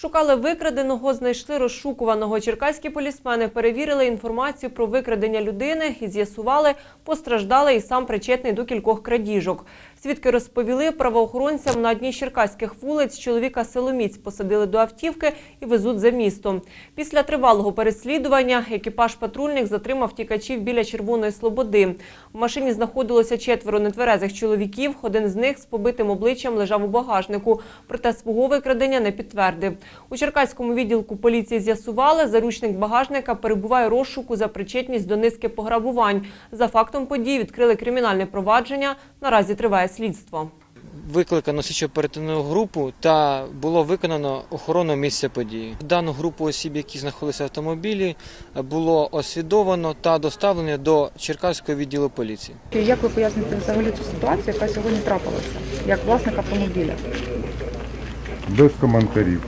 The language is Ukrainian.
Шукали викраденого, знайшли розшукуваного. Черкаські полісмени перевірили інформацію про викрадення людини і з'ясували, постраждалий і сам причетний до кількох крадіжок. Свідки розповіли правоохоронцям на одній з черкаських вулиць чоловіка силоміць посадили до автівки і везуть за місто. Після тривалого переслідування екіпаж патрульних затримав тікачів біля Червоної Слободи. В машині знаходилося четверо нетверезих чоловіків. Один з них з побитим обличчям лежав у багажнику, проте свого викрадення не підтвердив. У Черкаському відділку поліції з'ясували, заручник багажника перебуває розшуку за причетність до низки пограбувань. За фактом подій відкрили кримінальне провадження. Наразі триває слідство. Викликано слідчо-оперативну групу та було виконано охорону місця події. Дану групу осіб, які знаходилися в автомобілі, було освідовано та доставлено до Черкаського відділу поліції. Як ви поясните взагалі цю ситуацію, яка сьогодні трапилася, як власник автомобіля? Без коментарів.